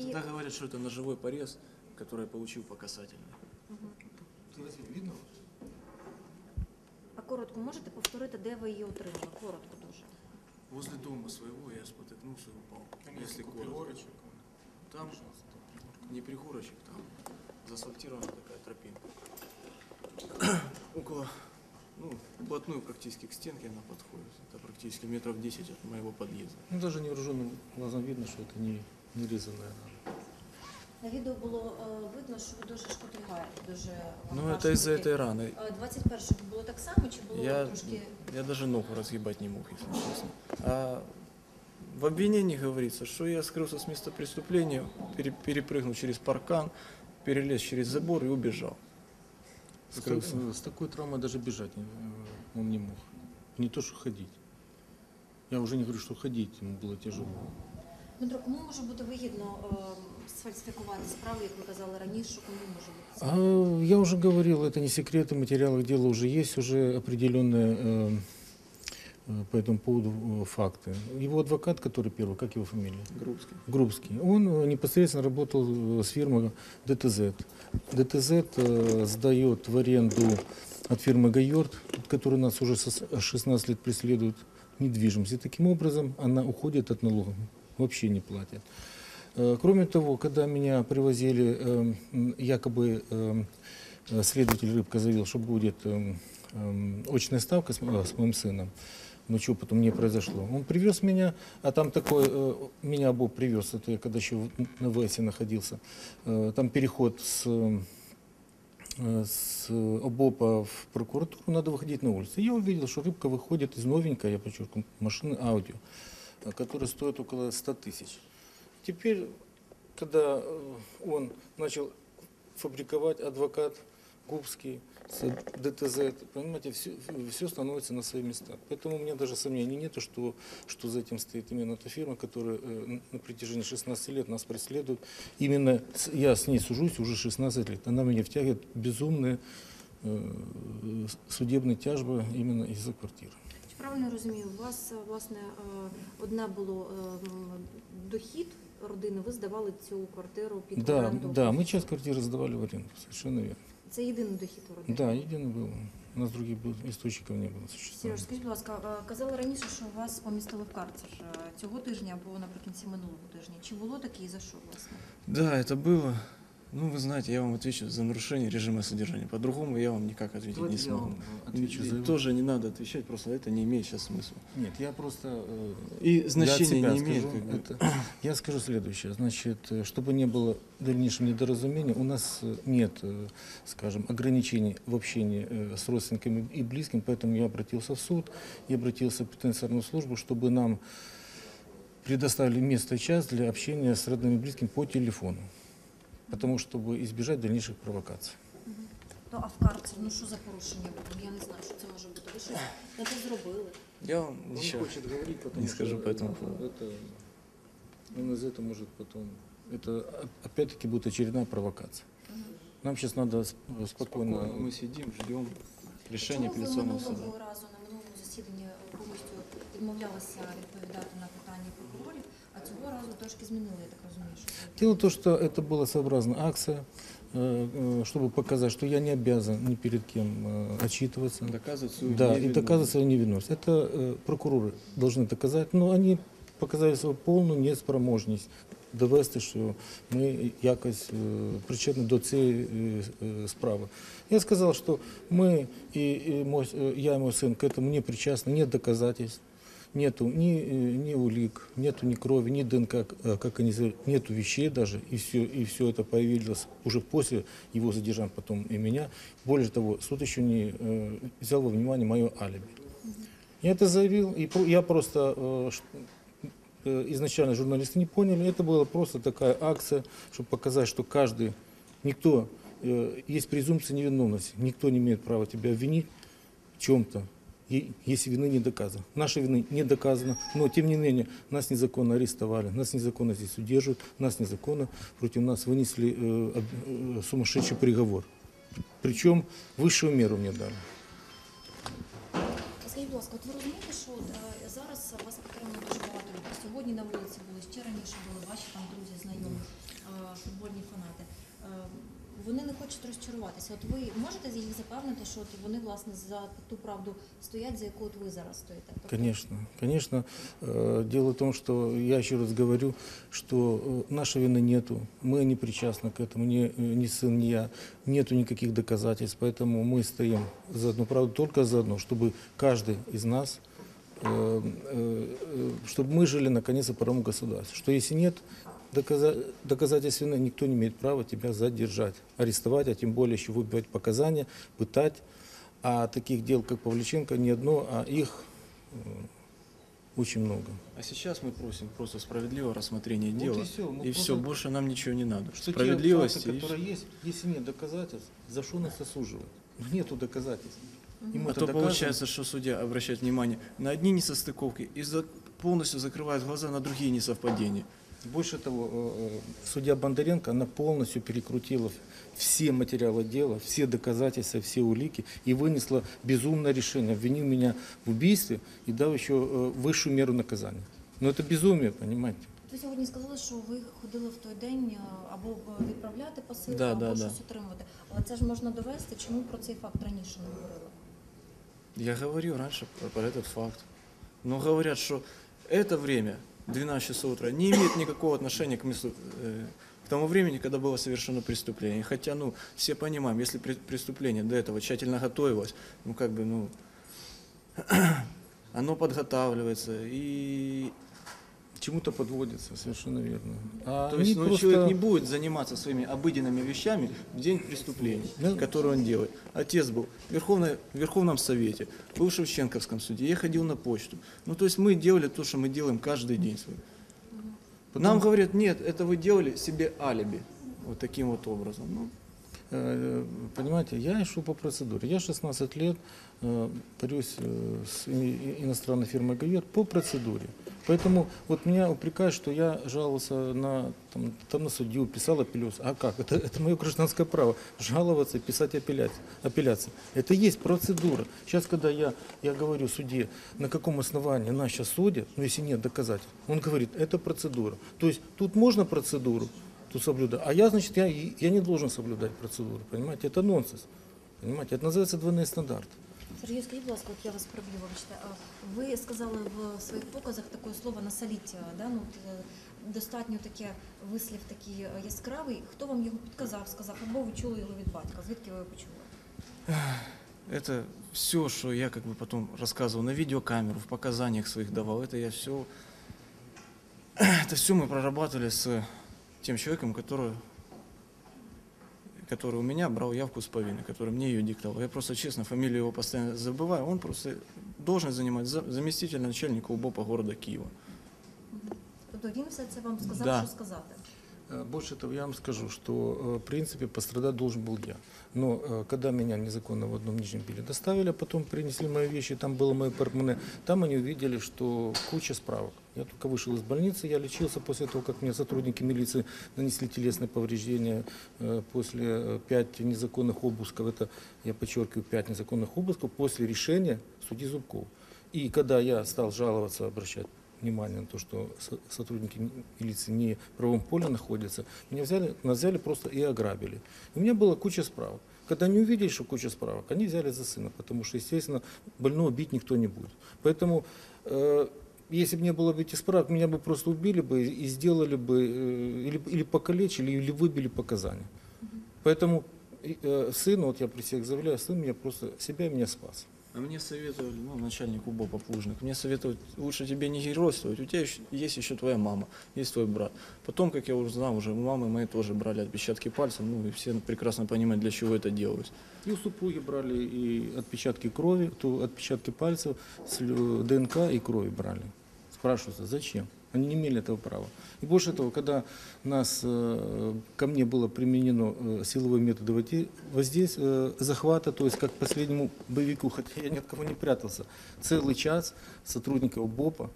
І Тогда говорят, что это ножевой порез, который я получил по касательной. Видно? а коротко можете повторити, де ви її отримали? Коротко дуже. Возле дома своего я спотыкнулся и упал. Если коротко. Там не пригорочек, там заасфальтирована такая тропинка. Около, ну, вплотную практически к стенке она подходит. Это практически метров 10 от моего подъезда. Ну, даже невооруженным глазом видно, что это не, не резаная рана. На відео було е, видно, що ви дуже шкодугаєте, дуже Ну, это из-за этой раны. Е, 21-го було так само, чи було Я, трошки я даже ногу разъебать не мог, если честно. А в обвинении говорится, что я скрылся с места преступления, пере- перепрыгнул через паркан, перелез через забор и убежал. С, Скрылся. с такой травмой даже бежать э, он не мог. Не то, что ходить. Я уже не говорю, что ходить ему было тяжело. Дмитро, кому може бути вигідно е, сфальсифікувати справу, як ви казали раніше, кому може бути це? А, я уже говорил, это не секрет, в материалах дела уже есть уже определенные э, э, по этому поводу э, факты. Его адвокат, который первый, как его фамилия? Грубский. Грубский. Он э, непосредственно работал э, с фирмой ДТЗ. ДТЗ э, сдает в аренду от фирмы Гайорд, которая нас уже со- 16 лет преследует, недвижимость. И таким образом она уходит от налогов, вообще не платит. Э, Кроме того, когда меня привозили, э, м, якобы э, э, следователь Рыбка заявил, что будет э, э, очная ставка э, с моим сыном, но чего потом не произошло. Он привез меня, а там такой, э, меня Бог привез, это я когда еще в- на ВСе находился, там переход с, э, с ОБОПа в прокуратуру, надо выходить на улицу. Я увидел, что рыбка выходит из новенькой, я подчеркну, машины аудио, э, которая стоит около 100 тысяч. Теперь, когда э, он начал фабриковать адвокат Губский с ДТЗ, понимаете, все, все становится на свои места. Поэтому у меня даже сомнений нет, что, что за этим стоит именно эта фирма, которая э, на протяжении 16 лет нас преследует. Именно я с ней сужусь уже 16 лет. Она меня втягивает безумные судебные тяжбы именно из-за квартиры. Чи правильно розумію, у вас е, власне е, одне було е, м, дохід родини, ви здавали цю квартиру під Да, оренду? да, мы часть квартиры сдавали в аренду, совершенно верно. Це єдиний дохід у родини? Да, единый был. У нас других был- источников не было. Сереж, существования. скажіть, будь ласка, е, казали раніше, що вас помістили в карцер е, цього тижня або наприкінці минулого тижня. Чи було таке і за що власне? Да, это было. Ну, вы знаете, я вам отвечу за нарушение режима содержания. По-другому я вам никак ответить Давайте не я смогу. отвечу за его. Тоже не надо отвечать, просто это не имеет сейчас смысла. Нет, я просто... э, И я значения не имеет. скажу, как бы. это- я скажу следующее. Значит, э, чтобы не было дальнейшего недоразумения, у нас э, нет, скажем, ограничений в общении с родственниками и близкими, поэтому я обратился в суд и обратился в пенитенциарную службу, чтобы нам предоставили место и час для общения с родными и близкими по телефону, потому чтобы избежать дальнейших провокаций. То а в карцер, ну що за порушення було? Я не знаю, що це може бути. Ви щось не те зробили. Я вам ничего. говорить, не скажу по этому поводу. Это, он из этого может потом... Это о- опять-таки будет очередная провокация. Нам сейчас надо с- спокойно... Мы сидим, ждем решения Чому ви апелляционного суда. минулого разу на минулому засіданні повністю відмовлялися відповідати на питання прокурорів, а цього разу трошки змінили, я так розумію, що це Дело в том, что это была своеобразная акция, э, э, чтобы показать, что я не обязан ни перед кем э, отчитываться. Доказывать свою Да, и невиновность. доказывать свою невиновность. Это э, прокуроры должны доказать, но они показали свою повну неспроможність довести, що ми якось е, причетні до цієї е, е, справи. Я сказал, что мы, и, и мой, э, я и мой сын к этому не причастны, нет доказательств, нету ни, э, ни улик, нету ни крови, ни ДНК, э, как они нету вещей даже, и все, и все это появилось уже после его задержания, потом и меня. Более того, суд еще не э, взял во внимание мое алиби. Я это заявил, и я просто э, э, изначально журналисты не поняли, это была просто такая акция, чтобы показать, что каждый, никто, есть презумпция невиновности, никто не имеет права тебя обвинить в чем-то, если вины не доказано. Нашей вины не доказано, но тем не менее нас незаконно арестовали, нас незаконно здесь удерживают, нас незаконно против нас вынесли э, об- э, сумасшедший приговор. Причем высшую меру мне дали. Скажіть, будь ласка, ласка, от ви розумієте, що от, е, зараз вас підтримує дуже багато людей. Сьогодні на вулиці були ще раніше були ваші там друзі, знайомі, е, футбольні фанати. Е, Вони не хочуть розчаруватися. От ви можете їх запевнити, що от вони власне за ту правду стоять, за яку от ви зараз стоїте? Тобто, Конечно, конечно. Э, Дело в том, что я еще раз говорю, что э, нашей вины нету, мы не причастны к этому, ни, э, ни сын, ни я, нету никаких доказательств, поэтому мы стоим за одну правду, только за одно, чтобы каждый из нас, э, э, э, чтобы мы жили наконец-то по правому государству, что если нет доказа- доказательств вины, никто не имеет права тебя задержать, арестовать, а тем более еще выбивать показания, пытать. А таких дел, как Павличенко, не одно, а их очень много. А сейчас мы просим просто справедливого рассмотрения Вот дела. и мы и просто- все, больше нам ничего не надо. Что Справедливости. факты, и которые есть, если нет доказательств, за что нас осуживать? Нету доказательств. И мы А то доказываем. получается, что судья обращает внимание на одни несостыковки и за- полностью закрывает глаза на другие несовпадения. Больше того, э, э, судья Бондаренко, она полностью перекрутила все материалы дела, все доказательства, все улики и вынесла безумное решение, обвинив меня в убийстве и дав еще э, высшую меру наказания. Но это безумие, понимаете? Ви сьогодні сказали, що ви ходили в той день е, або б відправляти посилку, Да, або да, щось да. отримувати. Але це ж можна довести. Чому про цей факт раніше не говорили? Я говорил раньше про, про этот факт. Но говорят, что это время, 12 часов утра, не имеет никакого отношения к, месту, э, к тому времени, когда было совершено преступление. Хотя, ну, все понимаем, если преступление до этого тщательно готовилось, ну, как бы, ну, оно подготавливается, и Чему-то подводится, совершенно верно. А то есть ну, просто- человек не будет заниматься своими обыденными вещами в день преступления, Да. которые он делает. Отец был в, Верховной, в Верховном Совете, был в Шевченковском суде, я ходил на почту. Ну, то есть мы делали то, что мы делаем каждый день свой. Нам говорят, нет, это вы делали себе алиби. Вот таким вот образом. Ну, Э, Понимаете, я шел по процедуре. Я 16 лет э, борюсь э, с иностранной фирмой Гайер по процедуре. Поэтому вот меня упрекают, что я жаловался на, там, там на судью, писал апелляцию. А как? Это, это мое гражданское право. Жаловаться писать апелляцию. апелляции. Это есть процедура. Сейчас, когда я, я говорю судье, на каком основании нас сейчас судят, ну если нет доказательств, он говорит, это процедура. То есть тут можно процедуру, тут соблюдать. А я, значит, я, я не должен соблюдать процедуру, понимаете? Это нонсенс. Понимаете? Это называется двойные стандарты. Сергій, скажіть, будь ласка, от я вас приб'ю, вибачте. А Ви сказали в своїх показах таке слово насоліття, да? ну, от, е, достатньо таке вислів такий е, яскравий. Хто вам його підказав, сказав, або ви чули його від батька? Звідки ви його почули? это все, что я как бы потом рассказывал на видеокамеру, в показаниях своих давал, это я все, это все мы прорабатывали с тем человеком, который, который у меня брал явку с повинной, который мне ее диктовал. Я просто честно фамилию его постоянно забываю, он просто должен занимать за- заместитель начальника УБОПа города Киева. Тобто він все це вам сказав, Да. що сказати? Э, Больше того, я вам скажу, что э, в принципе пострадать должен был я. Но э, когда меня незаконно в одном нижнем белье доставили, потом принесли мои вещи, там было мое портмоне, там они увидели, что куча справок. Я только вышел из больницы, я лечился после того, как мне сотрудники милиции нанесли телесные повреждения после пять незаконных обысков. Это, я подчеркиваю, пять незаконных обысков после решения судьи Зубкова. И когда я стал жаловаться, обращать внимание на то, что со- сотрудники милиции не в правом поле находятся, меня взяли, нас взяли просто и ограбили. У меня была куча справок. Когда они увидели, что куча справок, они взяли за сына, потому что, естественно, больного бить никто не будет. Поэтому, э, если бы не было бы этих справок, меня бы просто убили бы и сделали бы, э, или, или покалечили, или выбили показания. Поэтому э, сын, вот я при всех заявляю, сын меня просто себя меня спас. А мне советовали, ну, начальник УБОПа Плужник, мне советовали, лучше тебе не геройствовать, у тебя ещё- есть еще твоя мама, есть твой брат. Потом, как я уже у мамы моей тоже брали отпечатки пальцев, ну, и все прекрасно понимают, для чего это делалось. И у супруги брали и отпечатки крови, то отпечатки пальцев, ДНК и крови брали. Спрашивается, зачем? Они не имели этого права. И больше того, когда нас, э, ко мне было применено э, силовые методы воздействия, э, захвата, то есть как последнему боевику, хотя я ни от кого не прятался, целый час сотрудников БОПа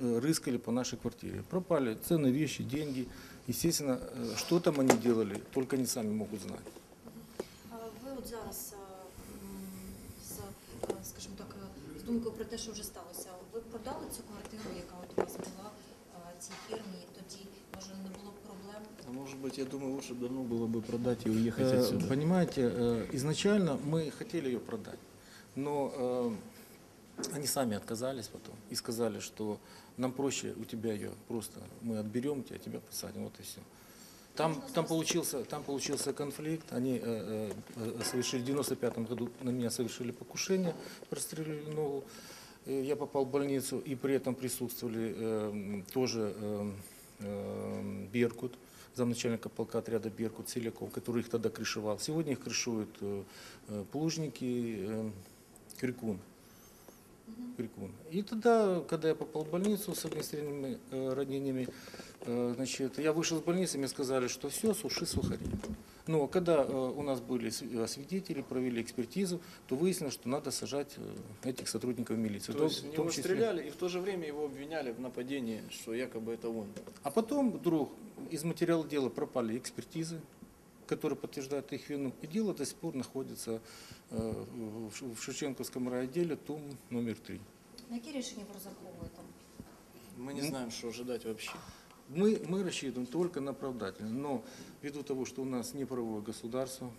рыскали по нашей квартире. Пропали ценные вещи, деньги. Естественно, что там они делали, только они сами могут знать. А Ви от зараз з, скажімо так, з думкою про те, що вже сталося. Ви продали цю квартиру, яка от у вас була цій фірмі, і тоді може не було б проблем. А может быть, я думаю, лучше давно было бы продать и уехать Э, отсюда. Понимаете, э, изначально мы хотели ее продать, но э, они сами отказались потом и сказали, что нам проще у тебя ее просто мы отберем тебя, тебя посадим, вот и все. Там, Можно там, спрос- получился, там получился конфликт. Они э, э, э, совершили в 95 году на меня совершили покушение, прострелили ногу. Э, Я попал в больницу, и при этом присутствовали э, тоже э, э, Беркут, замначальника полка отряда Беркут Селяков, который их тогда крышевал. Сегодня их крышуют э, э, плужники, э, Крикун. Крикун. И тогда, когда я попал в больницу с огнестрельными э, ранениями, э, значит, я вышел из больницы, мне сказали, что все, суши сухари. Но когда э, у нас были с- э, свидетели, провели экспертизу, то выяснилось, что надо сажать э, этих сотрудников милиции. То То- есть в в него том числе- стреляли, и в то же время его обвиняли в нападении, что якобы это он. А потом вдруг из материала дела пропали экспертизы, которые подтверждают их вину, и дело до сих пор находится э, в Ш- в Шевченковском райотделе, ТУМ номер 3. На які рішення ви розраховуєте? Мы не Ну. знаем, что ожидать вообще. Мы, мы рассчитываем только на оправдательное, но ввиду того, что у нас неправовое государство,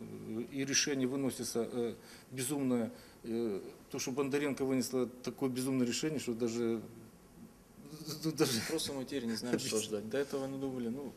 э, и решение выносится э, безумное, э, то, что Бондаренко вынесла такое безумное решение, что даже, даже Просто мы теперь не знаем, что ждать. До этого мы думали, ну,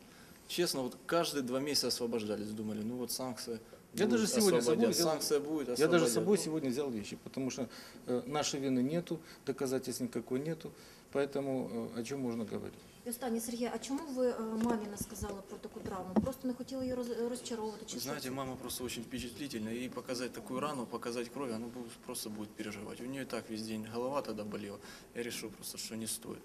честно, вот каждые два месяца освобождались. Думали, ну вот санкции Я даже сегодня собой освободят, взял- санкция будет, Я даже с освободят. собой сегодня взял вещи, потому что э, нашей вины нету, доказательств никакой нету, поэтому э, о чем можно говорить? І останнє, Сергій, а чому ви е, мамі не сказали про таку травму? Просто не хотіли її роз- розчаровувати? Чи що Знаете, це? мама просто очень впечатлительная. Ей показать такую рану, показать кровь, она будет- просто будет переживать. У нее и так весь день голова тогда болела. Я решил просто, что не стоит.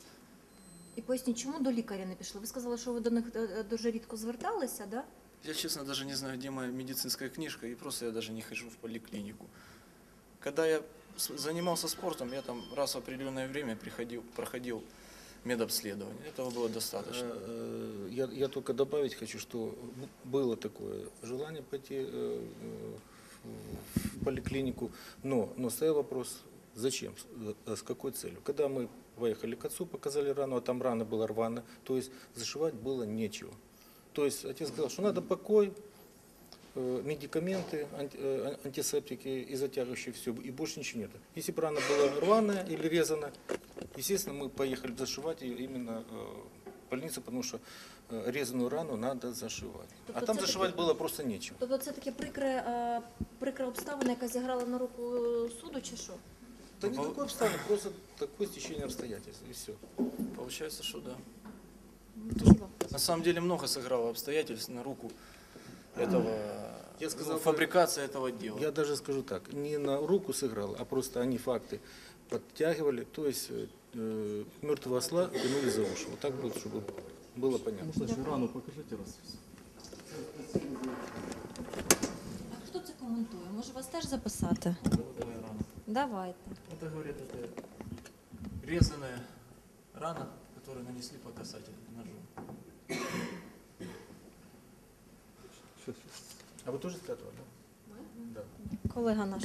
І поясніть, чому до лікаря не пішли? Ви сказали, що ви до них е, е, дуже рідко зверталися, да? Я, честно, даже не знаю, где моя медицинская книжка, и просто я даже не хожу в поликлинику. Когда я с- занимался спортом, я там раз в определенное время приходил, проходил медобследование. Этого было достаточно. Э, Я, я только добавить хочу, что было такое желание пойти э, э, в поликлинику, но, но стоял вопрос, зачем, с- какой целью. Когда мы поехали к отцу, показали рану, а там рана была рваная, то есть зашивать было нечего. То есть отец сказал, что надо покой, медикаменты, анти- э, антисептики и затягивающие все, и больше ничего нет. Если бы рана была рваная или резана, естественно, мы поехали зашивать ее именно э, в больницу, потому что э, резаную рану надо зашивать. А Тобто там це зашивать таке- было просто нечего. Тобто це таке прикре, прикра обставина, яка зіграла на руку суду, чи що? Да никакой обставин, просто такое стечение обстоятельств, и все. Получается, что да. Спасибо. На самом деле много сыграло обстоятельств на руку этого, Я сказал ну, фабрикация этого дела. Я даже скажу так, не на руку сыграл, а просто они факты подтягивали, то есть э, мертвого осла тянули за уши. Вот так вот, чтобы было понятно. Можно еще рану покажите раз. А хто це коментує? Може вас теж записати? Давай рану. Давайте. Это, говорят, это резаная рана, которую нанесли по касательной ножом. Сейчас, сейчас. А вы тоже с этого, да? Да. Колега наш.